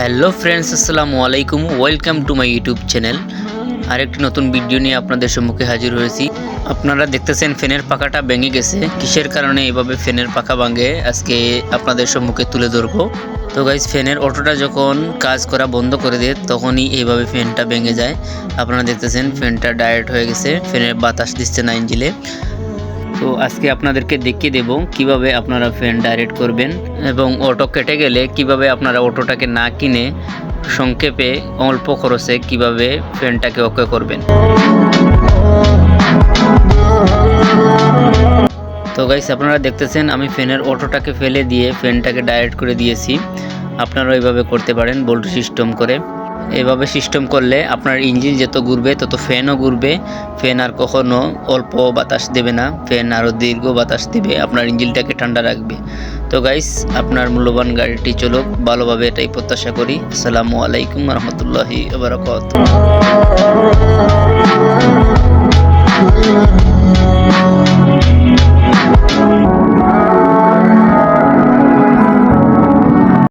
Hello friends, আসসালামু আলাইকুম। Welcome to my YouTube channel. আরেকটি নতুন ভিডিও নিয়ে আপনাদের সম্মুখে হাজির হয়েছি। আপনারা দেখতেছেন ফ্যানের পাখাটা ভেঙে গেছে। কিসের কারণে এভাবে ফ্যানের পাখা ভাঙে, আজকে আপনাদের সম্মুখে তুলে ধরবো। তো গাইজ ফ্যানের অটোটা যখন কাজ করা বন্ধ করে দেয়, তখনই এইভাবে ফ্যানটা ভেঙে যায়। আপনারা দেখতেছেন, ফ্যানটা ডাইরেক্ট হয়ে গেছে। ফ্যানের বাতাস দিচ্ছে না ইঞ্জিলে তো আজকে আপনাদেরকে দেখিয়ে দেব কীভাবে আপনারা ফ্যান ডাইরেক্ট করবেন এবং অটো কেটে গেলে কীভাবে আপনারা অটোটাকে না কিনে সংক্ষেপে অল্প খরচে কীভাবে ফ্যানটাকে ওকে করবেন। তো গাইস আপনারা দেখতেছেন আমি ফ্যানের অটোটাকে ফেলে দিয়ে ফ্যানটাকে ডাইরেক্ট করে দিয়েছি। আপনারা এইভাবে করতে পারেন বোল্ট সিস্টেম করে। এভাবে সিস্টেম করলে আপনার ইঞ্জিন যত ঘুরবে, তত ফ্যানও ঘুরবে। ফ্যান আর কখনও অল্প বাতাস দেবে না ফ্যান আরও দীর্ঘ বাতাস দেবে, আপনার ইঞ্জিনটাকে ঠান্ডা রাখবে। তো গাইস আপনার মূল্যবান গাড়িটি চলুক, ভালোভাবে এটাই প্রত্যাশা করি। আসসালামু আলাইকুম রহমতুল্লাহি বারকাত